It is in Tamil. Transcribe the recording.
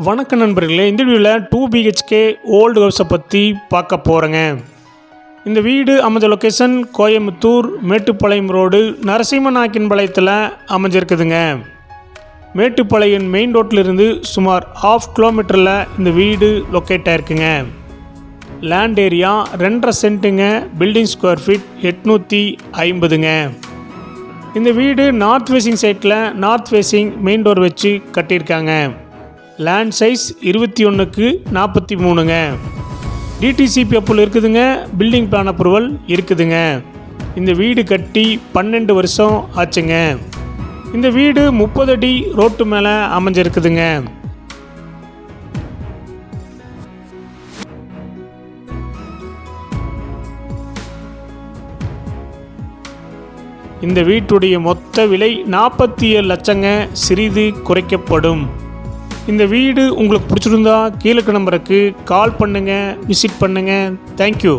வணக்க நண்பர்களே இந்த வீடியோவில் டூ பிஹெச்கே ஓல்டு ஹவுஸை பற்றி பார்க்க போகிறேங்க இந்த வீடு அமைஞ்ச லொக்கேஷன் கோயம்புத்தூர் மேட்டுப்பாளையம் ரோடு நரசிம்மநாயக்கன்பாளையத்தில் அமைஞ்சிருக்குதுங்க. மேட்டுப்பாளையம் மெயின் ரோட்டிலிருந்து சுமார் ஆஃப் கிலோமீட்டரில் இந்த வீடு லொக்கேட் ஆயிருக்குங்க. லேண்ட் ஏரியா ரெண்டரை சென்ட்டுங்க பில்டிங் ஸ்கொயர் ஃபீட் எட்நூற்றி ஐம்பதுங்க. இந்த வீடு நார்த் ஃபேஸிங் சைட்டில் நார்த் ஃபேஸிங் மெயின் டோர் வச்சு கட்டியிருக்காங்க. லேண்ட் சைஸ் இருபத்தி ஒன்றுக்கு நாற்பத்தி மூணுங்க. டிடிசிபி அப்புல் இருக்குதுங்க. பில்டிங் பிளான் அப்ரூவல் இருக்குதுங்க. இந்த வீடு கட்டி பன்னெண்டு வருஷம் ஆச்சுங்க. இந்த வீடு முப்பது அடி ரோட்டு மேலே அமைஞ்சிருக்குதுங்க. இந்த வீட்டுடைய மொத்த விலை நாற்பத்தி ஏழு லட்சங்க. சிறிது குறைக்கப்படும். இந்த வீடு உங்களுக்கு பிடிச்சிருந்தா கீழே நம்பருக்கு கால் பண்ணுங்கள் விசிட் பண்ணுங்கள் தேங்க்யூ